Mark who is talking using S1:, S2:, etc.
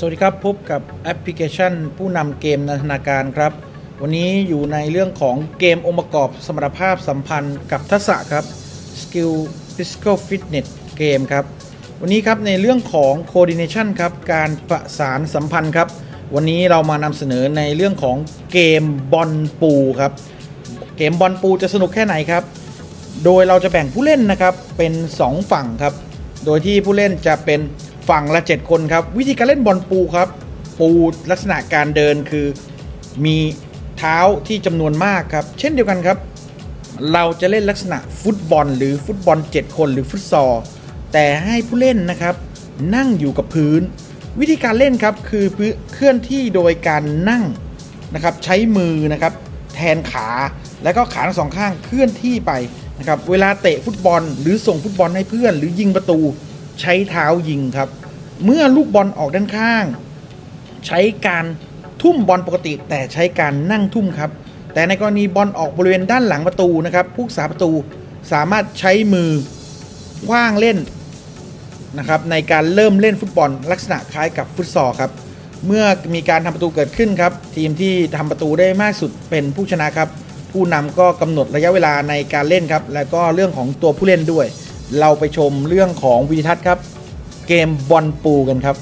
S1: สวัสดีครับ พบกับแอปพลิเคชัน ผู้นำเกมนันทนาการครับ วันนี้อยู่ในเรื่องของเกมองค์ประกอบสมรรถภาพสัมพันธ์กับทักษะครับ Skill Physical Fitness เกมครับ วันนี้ครับในเรื่องของ Coordination ครับ การประสานสัมพันธ์ครับ วันนี้เรามานำเสนอในเรื่องของเกมบอลปูครับ เกมบอลปูจะสนุกแค่ไหนครับ โดยเราจะแบ่งผู้เล่นนะครับเป็น 2 ฝั่งครับ โดยที่ผู้เล่นจะเป็น ฝั่งละ 7 คนครับ วิธีการเล่นบอลปูครับ ปูลักษณะการเดินคือมีเท้าที่จำนวนมากครับ เช่นเดียวกันครับ เราจะเล่นลักษณะฟุตบอล หรือฟุตบอล 7 คนหรือฟุตซอลแต่ให้ผู้เล่นนะครับ นั่งอยู่กับพื้น วิธีการเล่นครับคือพื้นเคลื่อนที่โดยการนั่งนะครับใช้มือนะครับแทนขาแล้วก็ขาทั้งสองข้างเคลื่อนที่ไปนะครับเวลาเตะฟุตบอลหรือส่งฟุตบอลให้เพื่อน หรือยิงประตู ใช้เท้ายิงครับ เมื่อลูกบอลออกด้านข้าง ใช้การทุ่มบอลปกติ แต่ใช้การนั่งทุ่มครับ แต่ในกรณีบอลออกบริเวณด้านหลังประตูนะครับ ผู้รักษาประตูสามารถใช้มือคว้างเล่นนะครับในการเริ่มเล่นฟุตบอลลักษณะคล้ายกับฟุตซอลครับ เมื่อมีการทำประตูเกิดขึ้นครับ ทีมที่ทำประตูได้มากสุดเป็นผู้ชนะครับ ผู้นำก็กำหนดระยะเวลาในการเล่นครับ แล้วก็เรื่องของตัวผู้เล่นด้วย เราไปชมเรื่องของวิดีทัศน์ครับ เกมบอลปูกันครับ